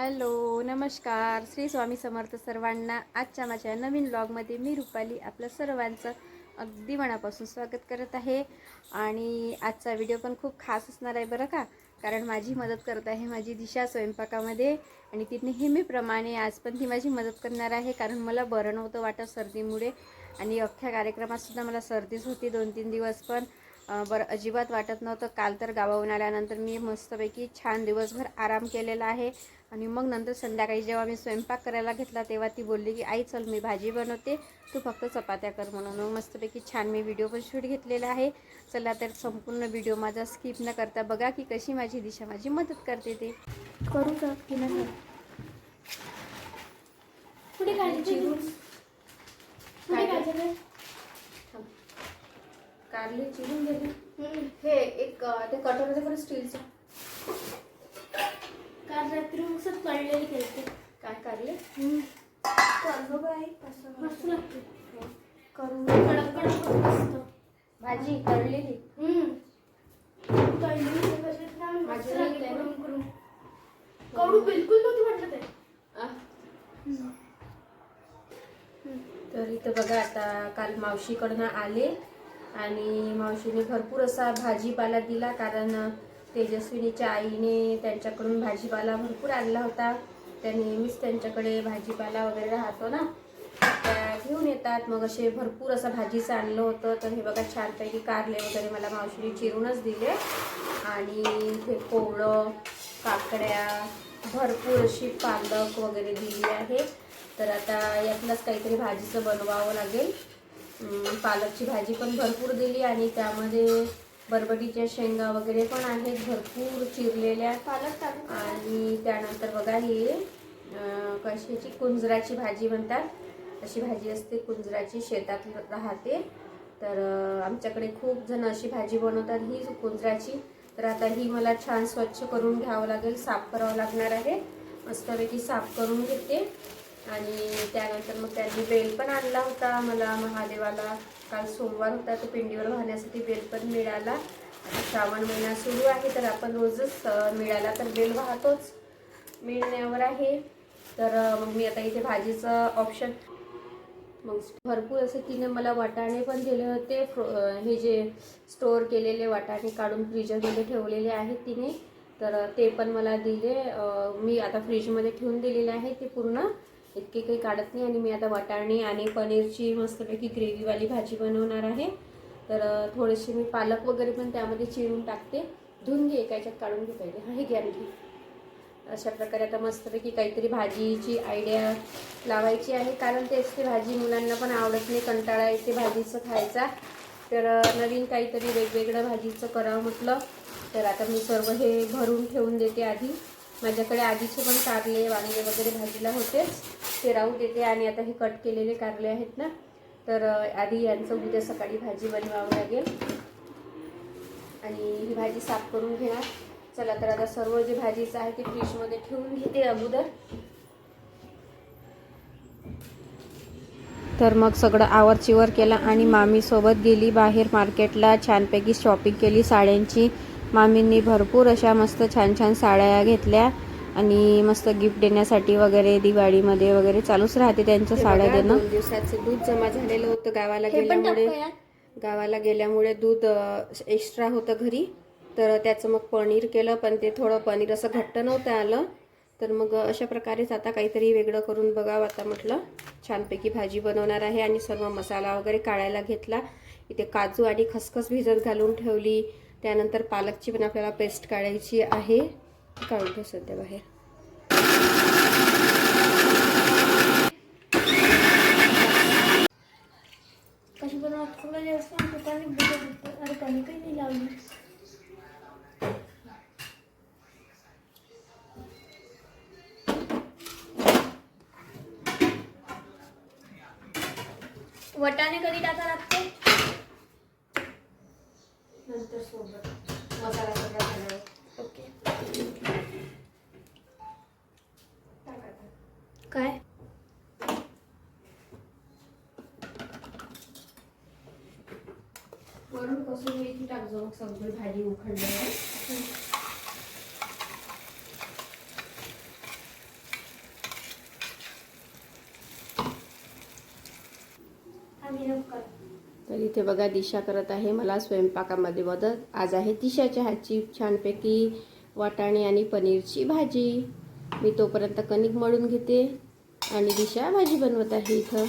Hello नमस्कार. श्री स्वामी समर्थ सर्वांना आजच्या माझ्या नवीन ब्लॉगमध्ये मी रुपाली आपलं सर्वांचं अगदी मनापासून स्वागत करत आहे. आणि आजचा व्हिडिओ पण खूप खास असणार आहे बरं का? कारण माझी मदत करत आहे माझी दिशा स्वयंपाकामध्ये. आणि ती नेहमीप्रमाणे आज पण ती माझी मदत करणार आहे कारण मला बरं नव्हतं वाटत सर्दीमुळे. आणि अख्ख्या कार्यक्रमातसुद्धा मला सर्दीच होती दोन तीन दिवस पण. बरं अजिबात वाटत नव्हतं. काल तर गावाहून आल्यानंतर मी मस्तपैकी छान दिवसभर आराम केलेला आहे. आणि मग नंतर संध्याकाळी जेव्हा मी स्वयंपाक करायला घेतला तेव्हा ती बोलली की आई चल मी भाजी बनवते. तू फक्त चपात्या कर म्हणून. मग मस्तपैकी छान मी व्हिडिओ पण शूट घेतलेला आहे. चला तर संपूर्ण व्हिडिओ माझा स्किप न करता बघा की कशी माझी दिशा माझी मदत करते ते. करू का? की नाही? पुढे पुढे कारले चिरून गेले. हे एक ते कटोर पण स्टीलचं. काल रात्री मग कळलेली केलते. काय कारले? मस्त लागते. करून कडक कडक मस्त. भाजी करून कडू बिलकुल नव्हती म्हटलं ते. तर इथं बघा आता काल मावशीकडनं आले. आणि मावशीने भरपूर असा भाजीपाला दिला कारण तेजस्विनीच्या आईने त्यांच्याकडून भाजीपाला भरपूर आणला होता. त्या नेहमीच त्यांच्याकडे भाजीपाला वगैरे राहतो ना. त्या घेऊन येतात. मग असे भरपूर असं भाजीचं आणलं होतं. तर हे बघा छानपैकी कारले वगैरे मला मावशीने चिरूनच दिले. आणि हे कोवळं काकड्या भरपूर अशी पालक वगैरे दिली आहे. तर आता यातलंच काहीतरी भाजीचं बनवावं लागेल. पालकची भाजी पण भरपूर दिली आणि त्यामध्ये बरबटीच्या शेंगा वगैरे पण आहेत भरपूर चिरलेल्या पालक आणि त्यानंतर बघा ही कशाची कुंजराची भाजी म्हणतात. अशी भाजी असते कुंजराची शेतात राहते. तर आमच्याकडे खूप जण अशी भाजी बनवतात ही कुंजराची. तर आता ही मला छान स्वच्छ करून घ्यावं लागेल साफ करावं लागणार आहे. मस्तपैकी साफ करून घेते. आणि त्यानंतर मग त्यांनी बेल पण आणला होता. मला महादेवाला काल सोमवार होता तो पिंडीवर वाहण्यासाठी बेल पण मिळाला. आता श्रावण महिना सुरू आहे तर आपण रोजच मिळाला तर बेल वाहतोच. मिळण्यावर आहे. तर मग मी आता इथे भाजीचं ऑप्शन मग भरपूर असे तिने मला वाटाणे पण दिले होते. फ्रो हे जे स्टोअर केलेले वाटाणे काढून फ्रीजरमध्ये ठेवलेले आहेत तिने. तर ते पण मला दिले. मी आता फ्रीजमध्ये ठेवून दिलेले आहे ते पूर्ण. इतके काही काढत नाही. आणि मी आता वाटाणे आणि पनीरची मस्तपैकी ग्रेव्हीवाली भाजी बनवणार आहे. तर थोडेसे मी पालक वगैरे पण त्यामध्ये चिरून टाकते. धुवून घे एका याच्यात काढून घे पहिले. हा हे घ्या घे अशा प्रकारे आता मस्तपैकी काहीतरी भाजीची आयडिया लावायची आहे. कारण तेच ते भाजी मुलांना पण आवडत नाही. कंटाळा येते भाजीचं खायचा. तर नवीन काहीतरी वेगवेगळं भाजीचं करावं म्हटलं. तर आता मी सर्व हे भरून ठेवून देते आधी. माझ्याकडे आधीचे पण कारले वांगे वगैरे भाजीला होतेच. ते राहू देते आणि आता हे कट केलेले कारले आहेत ना. तर आधी यांचं उद्या सकाळी भाजी बनवावं लागेल. आणि ही भाजी साफ करून घेणार. चला तर आता सर्व जे भाजीचं आहे ते फ्रीजमध्ये ठेवून घेते अगोदर. तर मग सगळं आवरचिवर केलं आणि मामीसोबत गेली बाहेर मार्केटला. छानपैकी शॉपिंग केली साड्यांची. मामींनी भरपूर अशा मस्त छान छान साड्या घेतल्या आणि मस्त गिफ्ट देण्यासाठी वगैरे दिवाळीमध्ये वगैरे चालूच राहते त्यांच्या साड्या देणं. दोन दिवसाचं दूध जमा झालेलं होतं गावाला गेल्यामुळे. गावाला गेल्यामुळे दूध एक्स्ट्रा होतं घरी. तर त्याचं मग पनीर केलं पण ते थोडं पनीर असं घट्ट नव्हतं आलं. तर मग अशा प्रकारेच आता काहीतरी वेगळं करून बघावं आता म्हटलं. छानपैकी भाजी बनवणार आहे आणि सर्व मसाला वगैरे काढायला घेतला. इथे काजू आणि खसखस भिजत घालून ठेवली. त्यानंतर पालकची पण आपल्याला पेस्ट काढायची आहे. काढून ठेव सध्या बाहेर. कशी बनवत? थोडं अरे कमी काही नाही लावली. वटाणे कधी टाका लागते? सोबत मसाला सगळा झाल्यावर ओके काय? वरून कसं मेथी टाकजो मग सगळी भाजी उखडल्यावर आम्ही नको करा. तर इथे बघा दिशा करत आहे. मला स्वयंपाकामध्ये मदत. आज आहे दिशाच्या हातची छानपैकी वाटाणे आणि पनीरची भाजी. मी तोपर्यंत कणिक मळून घेते आणि दिशा भाजी बनवत आहे इथं.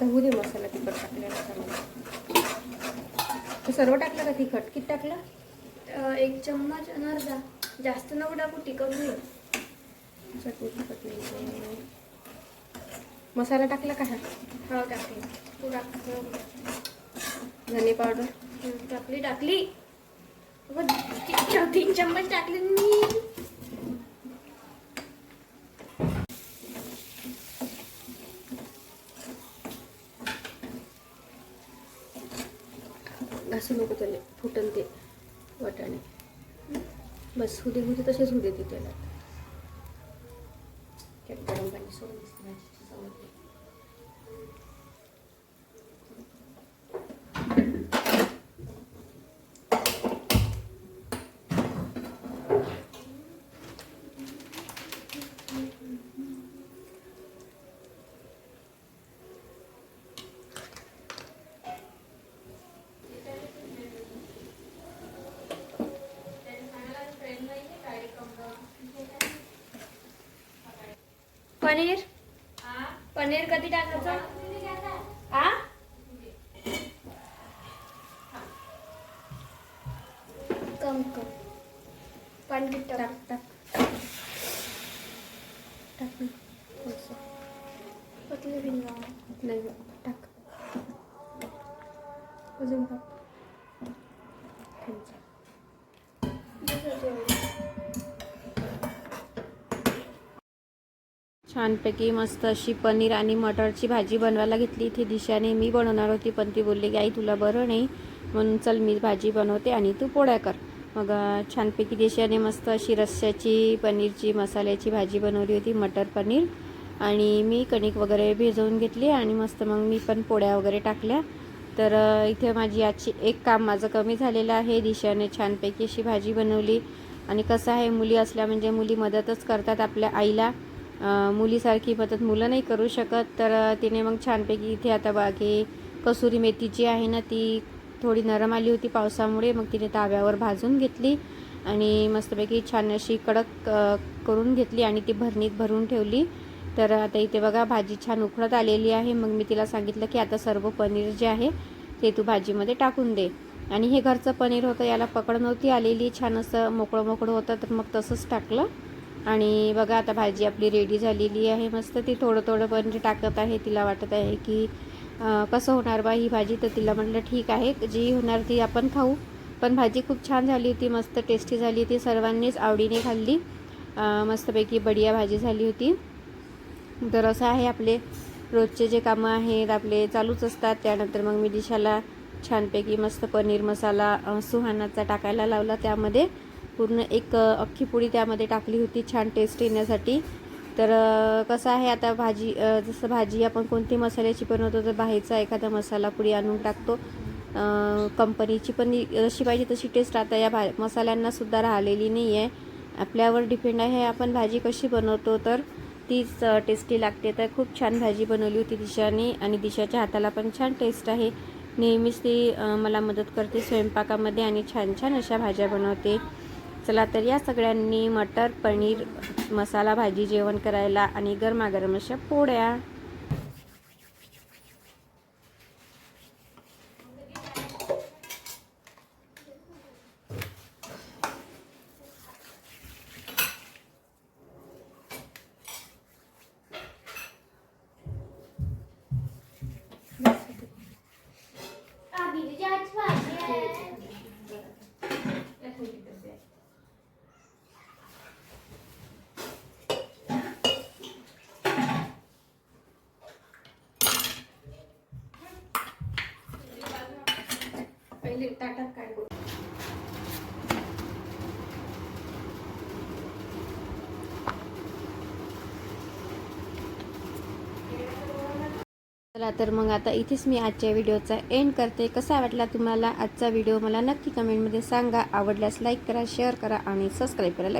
आता होऊ दे मसाला तिखट टाकलेला चांगला ते सर्व टाकलं का तिखट? किती टाकलं? एक चम्मच आणि अर्धा जास्त नको टाकू टिकत नाही चटणी तिखट नाही मसाला टाकला का हा? हो टाकली. तू टाक. धने पावडर? टाकली टाकली. तीन चम्मच टाकले मी. घासू नको त्याला फुटन ते वाटाणे. बस हुदे हुदे तसेच हुदे ते त्याला. गरम पाणी सोडून पनीर? पनीर कधी टाकायचं? आ? कम कम. किती टाक? टाक टाक. पतली भिंगा टाक. अजून टाक थोडंसं. छानपैकी मस्त अशी पनीर आणि मटरची भाजी बनवायला घेतली. इथे दिशाने मी बनवणार होती पण ती बोलली की आई तुला बरं नाही म्हणून चल मी भाजी बनवते आणि तू पोळ्या कर. मग छानपैकी दिशाने मस्त अशी रस्स्याची पनीरची मसाल्याची भाजी बनवली होती मटर पनीर. आणि मी कणिक वगैरे भिजवून घेतली आणि मस्त मग मी पण पोळ्या वगैरे टाकल्या. तर इथे माझी आजची एक काम माझं कमी झालेलं आहे. दिशाने छानपैकी अशी भाजी बनवली. आणि कसं आहे मुली असल्या म्हणजे मुली मदतच करतात आपल्या आईला. मुलीसारखी मदत मुलं नाही करू शकत तर तिने मग छानपैकी इथे आता बाकी कसुरी मेथी जी आहे ना ती थोडी नरम आली होती पावसामुळे मग तिने ताव्यावर भाजून घेतली आणि मस्तपैकी छान अशी कडक करून घेतली आणि ती भरणीत भरून ठेवली. तर आता इथे बघा भाजी छान उकळत आलेली आहे. मग मी तिला सांगितलं की आता सर्व पनीर जे आहे ते तू भाजीमध्ये टाकून दे. आणि हे घरचं पनीर होतं याला पकड नव्हती आलेली. छान असं मोकळं मोकळं होतं तर मग तसंच टाकलं. आणि बघा आता भाजी आपली रेडी झालेली आहे. मस्त ती थोडं थोडं पण टाकत आहे तिला वाटत आहे की कसं होणार बा ही भाजी? तर तिला म्हटलं ठीक आहे जी होणार ती आपण खाऊ. पण भाजी खूप छान झाली होती मस्त टेस्टी झाली होती. सर्वांनीच आवडीने खाल्ली. मस्तपैकी बढिया भाजी झाली होती. तर असं आहे आपले रोजचे जे कामं आहेत आपले चालूच असतात. त्यानंतर मग मी दिशाला छानपैकी मस्त पनीर मसाला सुहानाचा टाकायला लावला त्यामध्ये. पूर्ण एक अख्खी पोळी त्यामध्ये टाकली होती छान टेस्ट येण्यासाठी. तर कसं आहे आता भाजी जसं भाजी आपण कोणती मसाल्याची बनवतो तर बाहेरचा एखादा मसाला पुडी आणून टाकतो. कंपनीची पण जशी पाहिजे तशी टेस्ट आता या भा मसाल्यांनासुद्धा राहिलेली नाही आहे आपल्यावर डिपेंड आहे आपण भाजी कशी बनवतो तर तीच टेस्टी लागते. तर खूप छान भाजी बनवली होती दिशाने आणि दिशाच्या हाताला पण छान टेस्ट आहे. नेहमीच ती मला मदत करते स्वयंपाकामध्ये आणि छान छान अशा भाज्या बनवते. चला तर या सगळ्यांनी मटर पनीर मसाला भाजी जेवण करायला आणि गरमागरम अशा पोळ्या. पहिले ताटात काढू चला तर मग आता इथेच मी आजच्या व्हिडिओचा एंड करते. कसा वाटला तुम्हाला आजचा व्हिडिओ? मला नक्की कमेंटमध्ये सांगा. आवडल्यास लाईक करा शेअर करा आणि सबस्क्राईब करायला